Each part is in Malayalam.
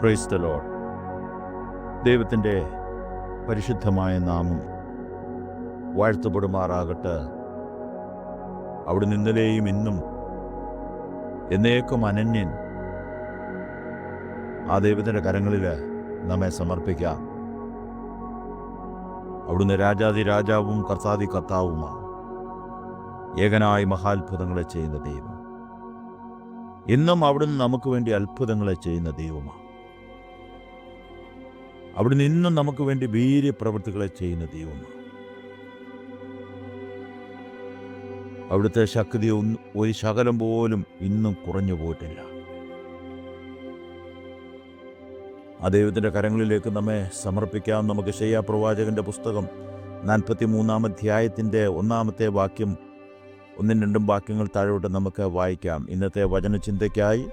പ്രൈസ് ദ ലോഡ് ദൈവത്തിന്റെ പരിശുദ്ധമായ നാമം വാഴ്ത്തപ്പെടുമാറാകട്ടെ. അവിടെ നിന്നലെയും ഇന്നും എന്നേക്കും അനന്യൻ ആ ദൈവത്തിന്റെ കരങ്ങളിൽ നമ്മെ സമർപ്പിക്കാം. അവിടുന്ന് രാജാതി രാജാവും കർത്താതി കർത്താവുമാണ്. ഏകനായി മഹാത്ഭുതങ്ങളെ ചെയ്യുന്ന ദൈവം. ഇന്നും അവിടുന്ന് നമുക്ക് വേണ്ടി അത്ഭുതങ്ങളെ ചെയ്യുന്ന ദൈവമാണ്. അവിടുന്ന് നിന്നും നമുക്ക് വേണ്ടി വീര്യപ്രവൃത്തികളെ ചെയ്യുന്ന ദൈവമാണ്. അവിടുത്തെ ശക്തി ഒന്ന് ഒരു ശകലം പോലും ഇന്നും കുറഞ്ഞു പോയിട്ടില്ല. ആ ദൈവത്തിന്റെ കരങ്ങളിലേക്ക് നമ്മെ സമർപ്പിക്കാം. നമുക്ക് ഷെയ്യ പ്രവാചകന്റെ പുസ്തകം നാൽപ്പത്തി മൂന്നാം അധ്യായത്തിന്റെ ഒന്നാമത്തെ വാക്യം ഒന്നും രണ്ടും വാക്യങ്ങൾ താഴോട്ട് നമുക്ക് വായിക്കാം. ഇന്നത്തെ വചനചിന്തയ്ക്കായി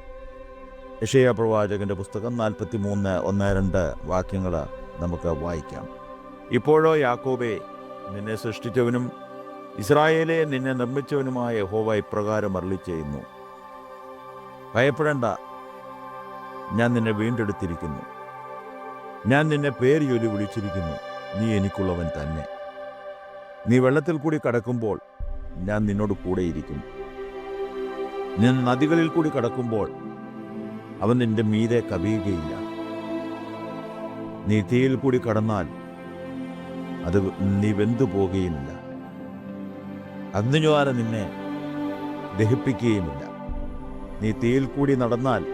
യഷയ പ്രവാചകന്റെ പുസ്തകം നാൽപ്പത്തി മൂന്ന് ഒന്ന് രണ്ട് വാക്യങ്ങൾ നമുക്ക് വായിക്കാം. ഇപ്പോഴോ യാക്കോബെ നിന്നെ സൃഷ്ടിച്ചവനും ഇസ്രായേലെ നിന്നെ നിർമ്മിച്ചവനുമായ ഹോവ ഇപ്രകാരം അരളി ചെയ്യുന്നു ഭയപ്പെടേണ്ട ഞാൻ നിന്നെ വീണ്ടെടുത്തിരിക്കുന്നു. ഞാൻ നിന്നെ പേര് ജോലി വിളിച്ചിരിക്കുന്നു. നീ എനിക്കുള്ളവൻ തന്നെ. നീ വെള്ളത്തിൽ കൂടി കടക്കുമ്പോൾ ഞാൻ നിന്നോട് കൂടെയിരിക്കും. നീ നദികളിൽ കൂടി കടക്കുമ്പോൾ അവൻ നിന്റെ മീതെ കവിയുകയില്ല. നീ തീയിൽ കൂടി കടന്നാൽ അത് നീ വെന്തു പോകുകയുമില്ല. അഗ്നിജ്വാല നിന്നെ ദഹിപ്പിക്കുകയുമില്ല. നീ തീയിൽ കൂടി നടന്നാൽ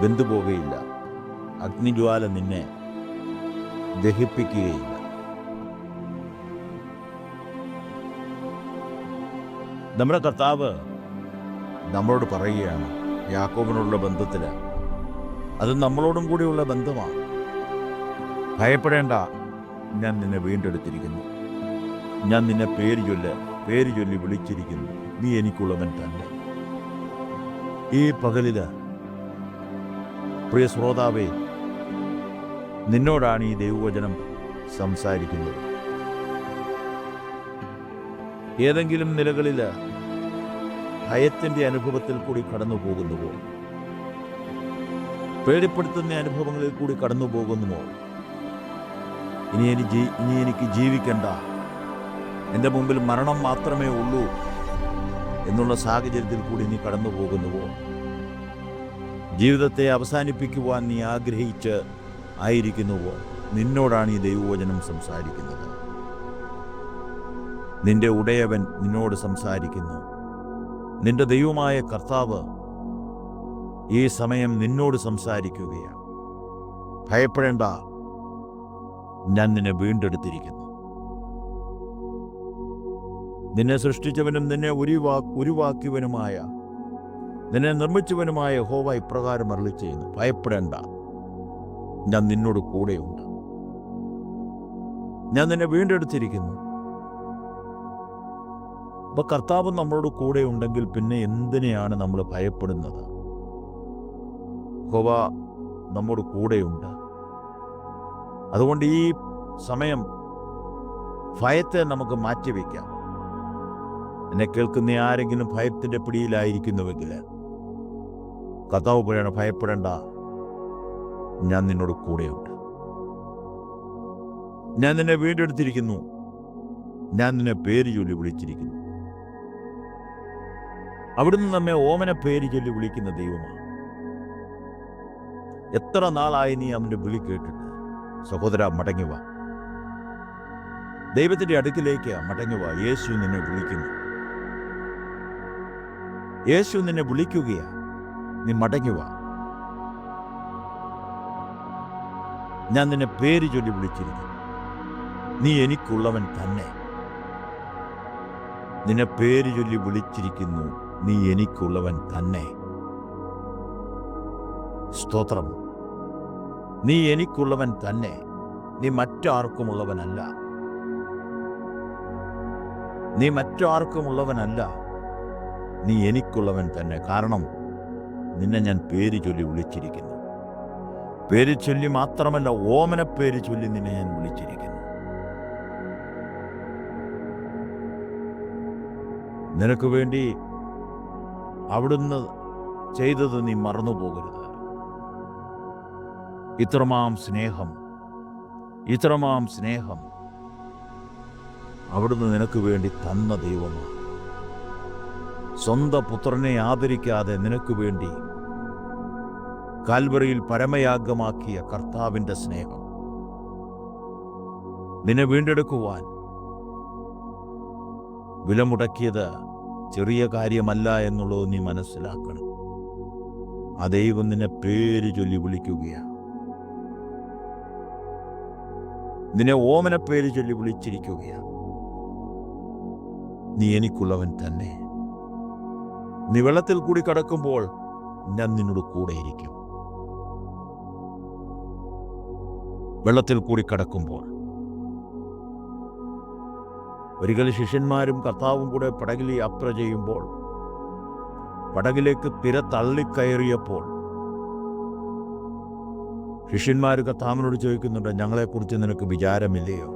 വെന്തു പോകുകയില്ല. അഗ്നിജ്വാല നിന്നെ ദഹിപ്പിക്കുകയില്ല. നമ്മുടെ കർത്താവ് നമ്മളോട് പറയുകയാണ് യാക്കോബിനോടുള്ള ബന്ധത്തിൽ അത് നമ്മളോടും കൂടിയുള്ള ബന്ധമാണ്. ഭയപ്പെടേണ്ട. ഞാൻ നിന്നെ വീണ്ടെടുത്തിരിക്കുന്നു. ഞാൻ നിന്നെ പേര് ചൊല്ല് പേര് ചൊല്ലി വിളിച്ചിരിക്കുന്നു. നീ എനിക്കുള്ളവൻ തന്നെ. ഈ പകലിൽ പ്രിയ ശ്രോതാവേ നിന്നോടാണ് ഈ ദൈവവചനം സംസാരിക്കുന്നത്. ഏതെങ്കിലും നിലകളിൽ ഭയത്തിന്റെ അനുഭവത്തിൽ കൂടി കടന്നു പോകുന്നുവോ പേടിപ്പെടുത്തുന്ന അനുഭവങ്ങളിൽ കൂടി കടന്നു പോകുന്നുവോ ഇനി എനിക്ക് ഇനി എനിക്ക് ജീവിക്കണ്ട. എന്റെ മുമ്പിൽ മരണം മാത്രമേ ഉള്ളൂ എന്നുള്ള സാഹചര്യത്തിൽ കൂടി നീ കടന്നു പോകുന്നുവോ ജീവിതത്തെ അവസാനിപ്പിക്കുവാൻ നീ ആഗ്രഹിച്ച് ആയിരിക്കുന്നുവോ? നിന്നോടാണ് ഈ ദൈവവചനം സംസാരിക്കുന്നത്. നിന്റെ ഉടയവൻ നിന്നോട് സംസാരിക്കുന്നു. നിന്റെ ദൈവമായ കർത്താവ് ഈ സമയം നിന്നോട് സംസാരിക്കുകയാണ്. ഭയപ്പെടേണ്ട ഞാൻ നിന്നെ വീണ്ടെടുത്തിരിക്കുന്നു. നിന്നെ സൃഷ്ടിച്ചവനും നിന്നെ ഉരുവാ ഉരുവാക്കിയവനുമായ നിന്നെ നിർമ്മിച്ചവനുമായ ഹോവ ഇപ്രകാരം അരളി ചെയ്യുന്നു. ഭയപ്പെടേണ്ട ഞാൻ നിന്നോട് കൂടെയുണ്ട്. ഞാൻ നിന്നെ വീണ്ടെടുത്തിരിക്കുന്നു. അപ്പൊ കർത്താവ് നമ്മളോട് കൂടെ ഉണ്ടെങ്കിൽ പിന്നെ എന്തിനെയാണ് നമ്മൾ ഭയപ്പെടുന്നത്? ഹോവ നമ്മോട് കൂടെയുണ്ട് അതുകൊണ്ട് ഈ സമയം ഭയത്തെ നമുക്ക് മാറ്റിവെക്കാം. എന്നെ കേൾക്കുന്ന ആരെങ്കിലും ഭയത്തിന്റെ പിടിയിലായിരിക്കുന്നുവെങ്കിൽ കഥാവ് പറയണ ഭയപ്പെടേണ്ട. ഞാൻ നിന്നോട് കൂടെയുണ്ട് ഞാൻ നിന്നെ വീണ്ടെടുത്തിരിക്കുന്നു. ഞാൻ നിന്നെ പേര് ചൊല്ലി വിളിച്ചിരിക്കുന്നു. അവിടുന്ന് നമ്മെ ഓമന പേര് ചൊല്ലി വിളിക്കുന്ന ദൈവമാണ്. എത്ര നാളായി നീ അവന്റെ വിളി കേട്ടിട്ട്? സഹോദര മടങ്ങി വാ. ദൈവത്തിന്റെ അടുക്കിലേക്ക് മടങ്ങി വാ. യേശു നിന്നെ വിളിക്കുന്നു. യേശു നിന്നെ വിളിക്കുകയാ. നീ മടങ്ങി വാ. ഞാൻ നിന്നെ പേര് ചൊല്ലി വിളിച്ചിരിക്കുന്നു. നീ എനിക്കുള്ളവൻ തന്നെ. നിന്നെ പേര് ചൊല്ലി വിളിച്ചിരിക്കുന്നു നീ എനിക്കുള്ളവൻ തന്നെ. സ്തോത്രം. നീ എനിക്കുള്ളവൻ തന്നെ. നീ മറ്റാർക്കുമുള്ളവനല്ല. നീ മറ്റാർക്കുമുള്ളവനല്ല. നീ എനിക്കുള്ളവൻ തന്നെ. കാരണം നിന്നെ ഞാൻ പേര് ചൊല്ലി വിളിച്ചിരിക്കുന്നു. പേര് ചൊല്ലി മാത്രമല്ല ഓമന പേര് ചൊല്ലി നിന്നെ ഞാൻ വിളിച്ചിരിക്കുന്നു. നിനക്ക് വേണ്ടി അവിടുന്ന് ചെയ്തത് നീ മറന്നുപോകരുത്. ഇത്രമാം സ്നേഹം ഇത്രമാം സ്നേഹം അവിടുന്ന് നിനക്ക് വേണ്ടി തന്ന ദൈവമാണ്. സ്വന്തം പുത്രനെ ആദരിക്കാതെ നിനക്ക് വേണ്ടി കാൽവറിയിൽ പരമയാഗമാക്കിയ കർത്താവിന്റെ സ്നേഹം നിന്നെ വീണ്ടെടുക്കുവാൻ വിലമുടക്കിയത് ചെറിയ കാര്യമല്ല എന്നുള്ളത് നീ മനസ്സിലാക്കണം. ആ ദൈവം നിന്നെ പേര് ചൊല്ലി വിളിക്കുകയാണ്. നിന്നെ ഓമന പേര് ചൊല്ലി വിളിച്ചിരിക്കുകയാണ്. നീ എനിക്കുള്ളവൻ തന്നെ. നീ വെള്ളത്തിൽ കൂടി കടക്കുമ്പോൾ ഞാൻ നിന്നോട് കൂടെയിരിക്കും വെള്ളത്തിൽ കൂടി കടക്കുമ്പോൾ ഒരിക്കൽ ശിഷ്യന്മാരും കർത്താവും കൂടെ പടകിൽ യാത്ര ചെയ്യുമ്പോൾ പടകിലേക്ക് തിര തള്ളിക്കയറിയപ്പോൾ ശിഷ്യന്മാർ കർത്താവിനോട് ചോദിക്കുന്നുണ്ട് ഞങ്ങളെക്കുറിച്ച് നിനക്ക് വിചാരമില്ലയോ?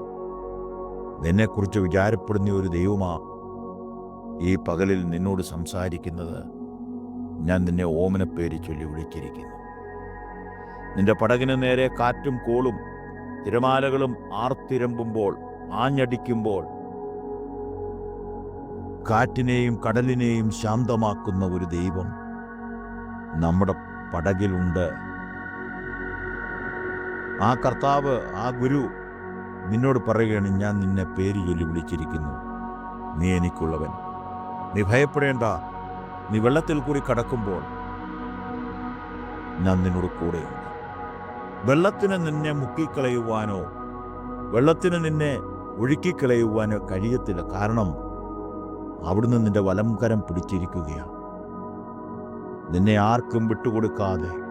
നിന്നെക്കുറിച്ച് വിചാരപ്പെടുന്ന ഒരു ദൈവമാ ഈ പകലിൽ നിന്നോട് സംസാരിക്കുന്നത്. ഞാൻ നിന്നെ ഓമനപ്പേര് ചൊല്ലി വിളിച്ചിരിക്കുന്നു. നിന്റെ പടകിന് നേരെ കാറ്റും കോളും തിരമാലകളും ആർത്തിരമ്പുമ്പോൾ ആഞ്ഞടിക്കുമ്പോൾ കാറ്റിനെയും കടലിനെയും ശാന്തമാക്കുന്ന ഒരു ദൈവം നമ്മുടെ പടകിലുണ്ട് ആ കർത്താവ് ആ ഗുരു നിന്നോട് പറയുകയാണ് ഞാൻ നിന്നെ പേര് ചൊല്ലി വിളിച്ചിരിക്കുന്നു. നീ എനിക്കുള്ളവൻ. നീ ഭയപ്പെടേണ്ട. നീ വെള്ളത്തിൽ കൂടി കടക്കുമ്പോൾ ഞാൻ നിന്നോട് കൂടെയുണ്ട്. വെള്ളത്തിന് നിന്നെ മുക്കിക്കളയുവാനോ വെള്ളത്തിന് നിന്നെ ഒഴുക്കിക്കളയുവാനോ കഴിയത്തില്ല. കാരണം അവിടുന്ന് നിന്റെ വലംകരം പിടിച്ചിരിക്കുകയാണ്. നിന്നെ ആർക്കും വിട്ടുകൊടുക്കാതെ.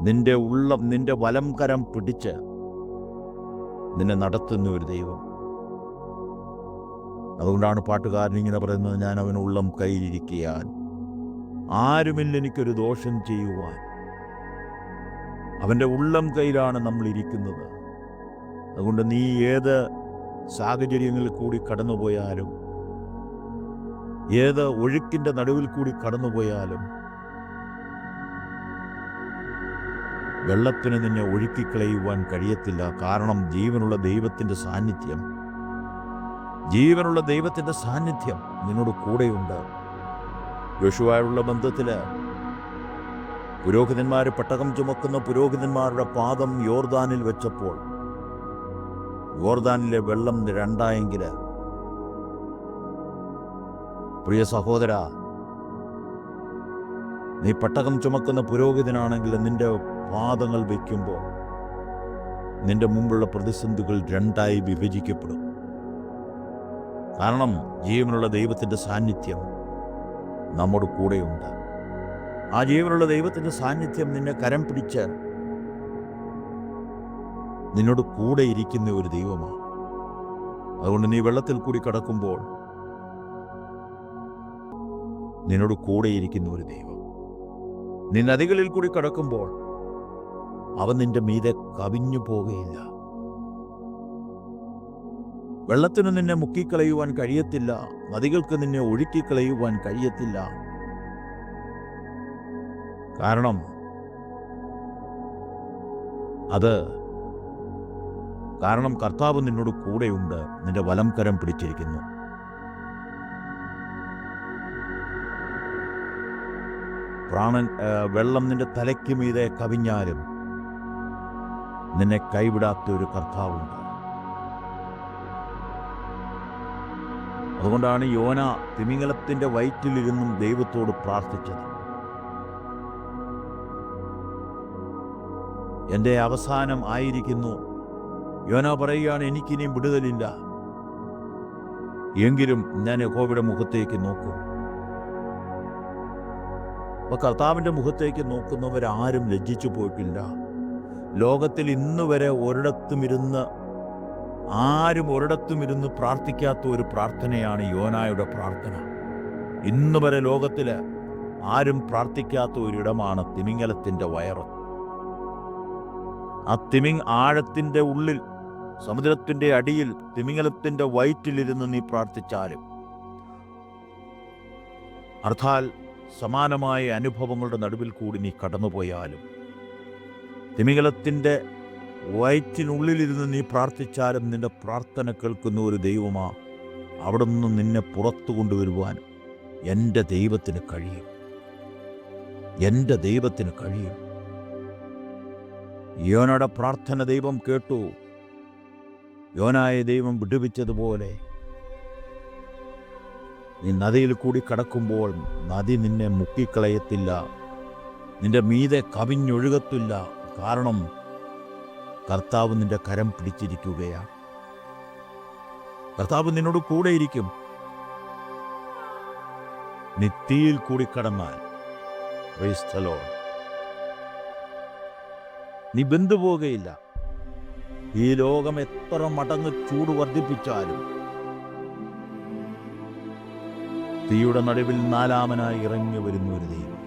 നിന്റെ ഉള്ളം നിന്റെ വലംകരം പിടിച്ച് നിന്നെ നടത്തുന്ന ഒരു ദൈവം. അതുകൊണ്ടാണ് പാട്ടുകാരൻ ഇങ്ങനെ പറയുന്നത് ഞാൻ അവൻ ഉള്ളം കയ്യിലിരിക്കാൻ ആരുമില്ല എനിക്കൊരു ദോഷം ചെയ്യുവാൻ. അവന്റെ ഉള്ളം കയ്യിലാണ് നമ്മൾ ഇരിക്കുന്നത്. അതുകൊണ്ട് നീ ഏത് സാഹചര്യങ്ങളിൽ കൂടി കടന്നുപോയാലും ഏത് ഒഴുക്കിന്റെ നടുവിൽ കൂടി കടന്നുപോയാലും വെള്ളത്തിന് നിന്നെ ഒഴുക്കിക്കളയുവാൻ കഴിയത്തില്ല. കാരണം ജീവനുള്ള ദൈവത്തിന്റെ സാന്നിധ്യം ജീവനുള്ള ദൈവത്തിന്റെ സാന്നിധ്യം നിന്നോട് കൂടെയുണ്ട്. യോശുവായുള്ള ബന്ധത്തിൽ പുരോഹിതന്മാർ പട്ടകം ചുമക്കുന്ന പുരോഹിതന്മാരുടെ പാദം യോർദാനിൽ വെച്ചപ്പോൾ യോർദാനിലെ വെള്ളം രണ്ടായെങ്കിൽ പ്രിയ സഹോദര നീ പട്ടകം ചുമക്കുന്ന പുരോഹിതനാണെങ്കിൽ നിന്റെ പാദങ്ങൾ വയ്ക്കുമ്പോൾ നിന്റെ മുമ്പുള്ള പ്രതിസന്ധികൾ രണ്ടായി വിഭജിക്കപ്പെടും. കാരണം ജീവനുള്ള ദൈവത്തിന്റെ സാന്നിധ്യം നമ്മുടെ കൂടെയുണ്ട്. ആ ജീവനുള്ള ദൈവത്തിന്റെ സാന്നിധ്യം നിന്നെ കരം പിടിച്ച് നിന്നോട് കൂടെ ഇരിക്കുന്ന ഒരു ദൈവമാണ് അതുകൊണ്ട് നീ വെള്ളത്തിൽ കൂടി കടക്കുമ്പോൾ നിന്നോട് കൂടെ ഇരിക്കുന്ന ഒരു ദൈവം. നീ നദികളിൽ കൂടി കടക്കുമ്പോൾ അവൻ നിന്റെ മീതെ കവിഞ്ഞു പോകുകയില്ല. വെള്ളത്തിന് നിന്നെ മുക്കിക്കളയുവാൻ കഴിയത്തില്ല. നദികൾക്ക് നിന്നെ ഒഴുക്കിക്കളയുവാൻ കഴിയത്തില്ല. കാരണം അത് കാരണം കർത്താവ് നിന്നോട് കൂടെയുണ്ട്. നിന്റെ വലം കരം പിടിച്ചിരിക്കുന്നു. പ്രാണൻ വെള്ളം നിന്റെ തലയ്ക്ക് മീതെ കവിഞ്ഞാലും നിന്നെ കൈവിടാത്ത ഒരു കർത്താവുണ്ട്. അതുകൊണ്ടാണ് യോന തിമിംഗലത്തിന്റെ വയറ്റിലിരുന്നും ദൈവത്തോട് പ്രാർത്ഥിച്ചത്. എന്റെ അവസാനം ആയിരിക്കുന്നു. യോന പറയുകയാണ് എനിക്കിനിയും വിടുതലില്ല. എങ്കിലും ഞാൻ യഹോബയുടെ മുഖത്തേക്ക് നോക്കും. അപ്പൊ കർത്താവിന്റെ മുഖത്തേക്ക് നോക്കുന്നവരാരും ലജ്ജിച്ചു പോയിട്ടില്ല. ലോകത്തിൽ ഇന്ന് വരെ ഒരിടത്തും ഇരുന്ന് ആരും ഒരിടത്തും ഇരുന്ന് പ്രാർത്ഥിക്കാത്ത ഒരു പ്രാർത്ഥനയാണ് യോനായുടെ പ്രാർത്ഥന. ഇന്ന് വരെ ലോകത്തിൽ ആരും പ്രാർത്ഥിക്കാത്ത ഒരിടമാണ് തിമിംഗലത്തിന്റെ വയറ്. ആ തിമിങ് ആഴത്തിന്റെ ഉള്ളിൽ സമുദ്രത്തിന്റെ അടിയിൽ തിമിംഗലത്തിന്റെ വയറ്റിലിരുന്ന് നീ പ്രാർത്ഥിച്ചാലും. അർത്ഥാൽ സമാനമായ അനുഭവങ്ങളുടെ നടുവിൽ കൂടി നീ കടന്നുപോയാലും. തിമിംഗലത്തിന്റെ വയറ്റിനുള്ളിലിരുന്ന് നീ പ്രാർത്ഥിച്ചാലും നിന്റെ പ്രാർത്ഥന കേൾക്കുന്ന ഒരു ദൈവമാ അവിടെ നിന്ന് നിന്നെ പുറത്തു കൊണ്ടുവരുവാൻ എന്റെ ദൈവത്തിന് കഴിയും. എന്റെ ദൈവത്തിന് കഴിയും. യോനയുടെ പ്രാർത്ഥന ദൈവം കേട്ടു. യോനായ ദൈവം വിടുവിച്ചതുപോലെ നീ നദിയിൽ കൂടി കടക്കുമ്പോൾ നദി നിന്നെ മുക്കിക്കളയത്തില്ല. നിന്റെ മീതെ കവിഞ്ഞൊഴുകത്തില്ല. കാരണം കർത്താവ് നിന്റെ കരം പിടിച്ചിരിക്കുകയാണ്. കർത്താവ് നിന്നോട് കൂടെയിരിക്കും. നീ തീയിൽ കൂടി കടന്നാൽ. നീ ബന്ധുപോകുകയില്ല ഈ ലോകം എത്ര മടങ്ങ് ചൂട് വർദ്ധിപ്പിച്ചാലും. തീയുടെ നടുവിൽ നാലാമനായി ഇറങ്ങി വരുന്ന ഒരു ദൈവം.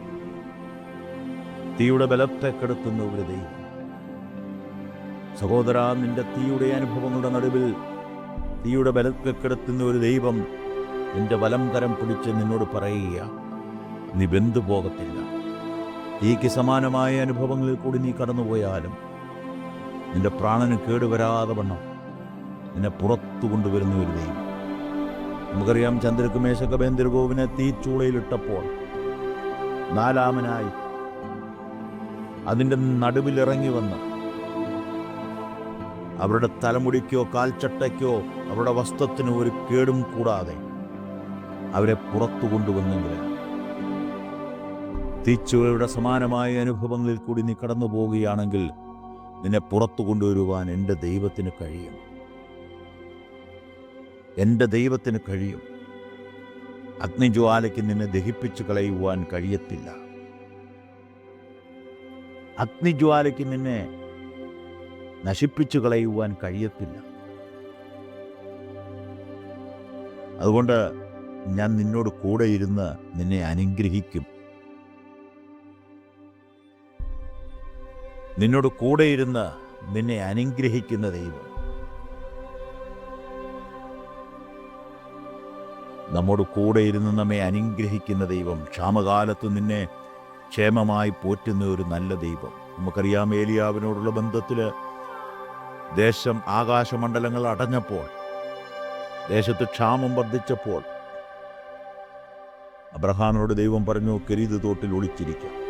തീയുടെ ബലത്തെ കെടുത്തുന്ന ഒരു ദൈവം. സഹോദര നിന്റെ തീയുടെ അനുഭവങ്ങളുടെ നടുവിൽ തീയുടെ ബലത്തെ കെടുത്തുന്ന ഒരു ദൈവം നിന്റെ വലം കരം പിടിച്ച് നിന്നോട് പറയുക നീ ബന്ധു പോകത്തില്ല തീക്ക് സമാനമായ അനുഭവങ്ങളിൽ കൂടി നീ കടന്നുപോയാലും നിന്റെ പ്രാണന് കേടുവരാതെ വണ്ണം. നിന്നെ പുറത്തു കൊണ്ടുവരുന്ന ഒരു ദൈവം. നമുക്കറിയാം ചന്ദ്രക്ക് മേശകബേന്ദ്രഗോവിനെ തീച്ചൂളയിലിട്ടപ്പോൾ നാലാമനായി അതിന്റെ നടുവിലിറങ്ങി വന്ന്. അവരുടെ തലമുടിക്കോ കാൽച്ചട്ടയ്ക്കോ അവരുടെ വസ്ത്രത്തിനോ ഒരു കേടും കൂടാതെ അവരെ പുറത്തു കൊണ്ടുവന്നെങ്കിൽ തീച്ചുവയുടെ സമാനമായ അനുഭവങ്ങളിൽ കൂടി നീ കടന്നു പോവുകയാണെങ്കിൽ നിന്നെ പുറത്തു കൊണ്ടുവരുവാൻ എന്റെ ദൈവത്തിന് കഴിയും. എന്റെ ദൈവത്തിന് കഴിയും. അഗ്നിജ്വാലയ്ക്ക് നിന്നെ ദഹിപ്പിച്ചു കളയുവാൻ കഴിയത്തില്ല. അഗ്നിജ്വാലയ്ക്ക് നിന്നെ നശിപ്പിച്ചു കളയുവാൻ കഴിയത്തില്ല. അതുകൊണ്ട് ഞാൻ നിന്നോട് കൂടെ ഇരുന്ന് നിന്നെ അനുഗ്രഹിക്കും. നിന്നോട് കൂടെ ഇരുന്ന് നിന്നെ അനുഗ്രഹിക്കുന്ന ദൈവം. നമ്മോട് കൂടെ ഇരുന്ന് നമ്മെ അനുഗ്രഹിക്കുന്ന ദൈവം. ക്ഷാമകാലത്ത് നിന്നെ ക്ഷേമമായി പോറ്റുന്ന ഒരു നല്ല ദൈവം. നമുക്കറിയാം ഏലിയാവിനോടുള്ള ബന്ധത്തിൽ ദേശം ആകാശമണ്ഡലങ്ങൾ അടഞ്ഞപ്പോൾ ദേശത്ത് ക്ഷാമം വർദ്ധിച്ചപ്പോൾ അബ്രഹാമിനോട് ദൈവം പറഞ്ഞു കരീത് തോട്ടിൽ ഒളിച്ചിരിക്കാം.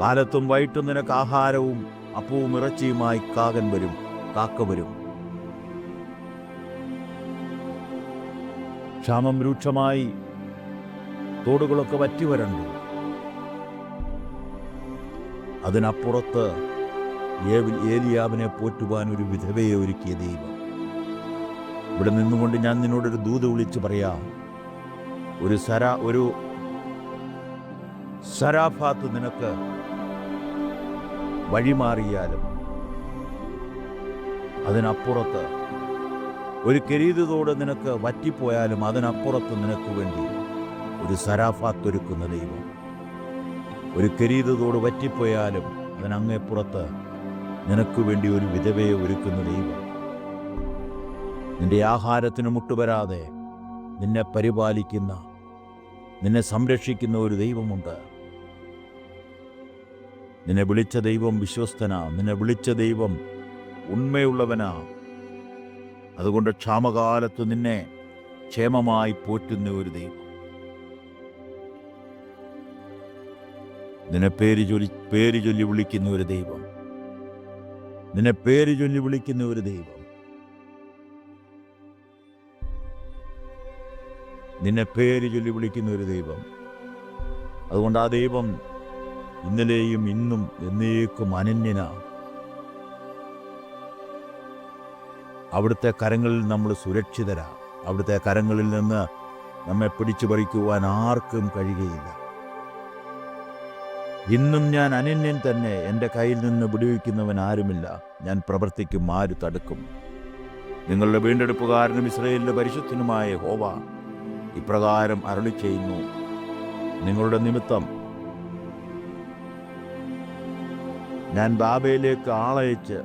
കാലത്തും വൈകിട്ടും നിനക്ക് ആഹാരവും അപ്പവും ഇറച്ചിയുമായി കാകൻ വരും കാക്ക വരും. ക്ഷാമം രൂക്ഷമായി തോടുകളൊക്കെ വറ്റി വരണ്ടു. അതിനപ്പുറത്ത് ഏലിയാവിനെ പോറ്റുവാൻ ഒരു വിധവയെ ഒരുക്കിയ ദൈവം. ഇവിടെ നിന്നുകൊണ്ട് ഞാൻ നിന്നോടൊരു ദൂത് വിളിച്ച് പറയാം ഒരു സര ഒരു സരാഫാത്ത് നിനക്ക് വഴിമാറിയാലും അതിനപ്പുറത്ത് ഒരു കെരീതോട് നിനക്ക് വറ്റിപ്പോയാലും അതിനപ്പുറത്ത് നിനക്ക് വേണ്ടി ഒരു സരാഫാത്തൊരുക്കുന്ന ദൈവം. ഒരു കെരീതോട് വറ്റിപ്പോയാലും അതിനങ്ങേപ്പുറത്ത് നിനക്ക് വേണ്ടി ഒരു വിധവയെ ഒരുക്കുന്ന ദൈവം. നിന്റെ ആഹാരത്തിന് മുട്ടുവരാതെ നിന്നെ പരിപാലിക്കുന്ന നിന്നെ സംരക്ഷിക്കുന്ന ഒരു ദൈവമുണ്ട്. നിന്നെ വിളിച്ച ദൈവം വിശ്വസ്തനാ. നിന്നെ വിളിച്ച ദൈവം ഉണ്മയുള്ളവനാ. അതുകൊണ്ട് ക്ഷാമകാലത്ത് നിന്നെ ക്ഷേമമായി പോറ്റുന്ന ഒരു ദൈവം. നിന്നെ പേര് ചൊല്ലി പേര് ചൊല്ലി വിളിക്കുന്ന ഒരു ദൈവം. നിന്നെ പേര് ചൊല്ലി വിളിക്കുന്ന ഒരു ദൈവം. നിന്നെ പേര് ചൊല്ലി വിളിക്കുന്ന ഒരു ദൈവം. അതുകൊണ്ട് ആ ദൈവം ഇന്നലെയും ഇന്നും എന്നേക്കും അനന്യന. അവിടുത്തെ കരങ്ങളിൽ നമ്മൾ സുരക്ഷിതരാ. അവിടുത്തെ കരങ്ങളിൽ നിന്ന് നമ്മെ പിടിച്ചു പറിക്കുവാൻ ആർക്കും കഴിയുകയില്ല. ഇന്നും ഞാൻ അനന്യൻ തന്നെ. എന്റെ കയ്യിൽ നിന്ന് വിടുവിക്കുന്നവൻ ആരുമില്ല. ഞാൻ പ്രവർത്തിക്കും ആര് തടുക്കും. നിങ്ങളുടെ വീണ്ടെടുപ്പുകാരനും ഇസ്രയേലിന്റെ പരിശുദ്ധനുമായ ഹോവ ഇപ്രകാരം അരളി ചെയ്യുന്നു നിങ്ങളുടെ നിമിത്തം ഞാൻ ബാബയിലേക്ക് ആളയച്ച്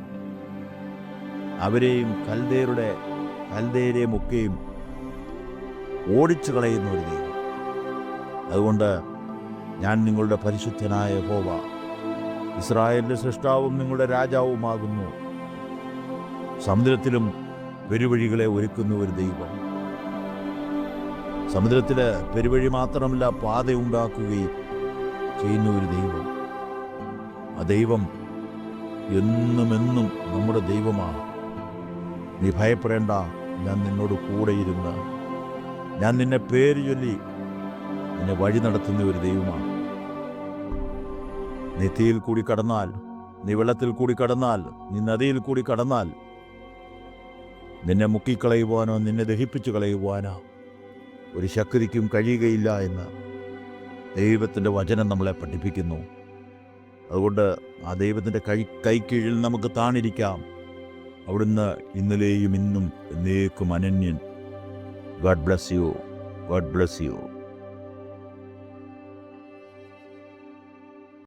അവരെയും കൽദേരുടെ കൽദേരെയും ഒക്കെയും ഓടിച്ചു കളയുന്ന ഒരു ദൈവം. അതുകൊണ്ട് ഞാൻ നിങ്ങളുടെ പരിശുദ്ധനായ ഹോവ ഇസ്രായേലിന്റെ സൃഷ്ടാവും നിങ്ങളുടെ രാജാവുമാകുന്നു. സമുദ്രത്തിലും പെരുവഴികളെ ഒരുക്കുന്ന ഒരു ദൈവം. സമുദ്രത്തിലെ പെരുവഴി മാത്രമല്ല പാത ഉണ്ടാക്കുകയും ചെയ്യുന്ന ഒരു ദൈവം. ആ ദൈവം എന്നുമെന്നും എന്നും നമ്മുടെ ദൈവമാണ്. നീ ഭയപ്പെടേണ്ട ഞാൻ നിന്നോട് കൂടെയിരുന്ന് ഞാൻ നിന്നെ പേര് ചൊല്ലി നിന്നെ വഴി നടത്തുന്ന ഒരു ദൈവമാണ്. നീ തീയിൽ കൂടി കടന്നാൽ നീ വെള്ളത്തിൽ കൂടി കടന്നാൽ നീ നദിയിൽ കൂടി കടന്നാൽ നിന്നെ മുക്കിക്കളയുവാനോ നിന്നെ ദഹിപ്പിച്ചു കളയുവാനോ ഒരു ശക്തിക്കും കഴിയുകയില്ല എന്ന് ദൈവത്തിന്റെ വചനം നമ്മളെ പഠിപ്പിക്കുന്നു. അതുകൊണ്ട് ആ ദൈവത്തിന്റെ കൈ കൈക്കീഴിൽ നമുക്ക് താണിരിക്കാം. അവിടുന്ന് ഇന്നലെയും ഇന്നും എന്നേക്കും അനന്യൻ. God bless you God bless you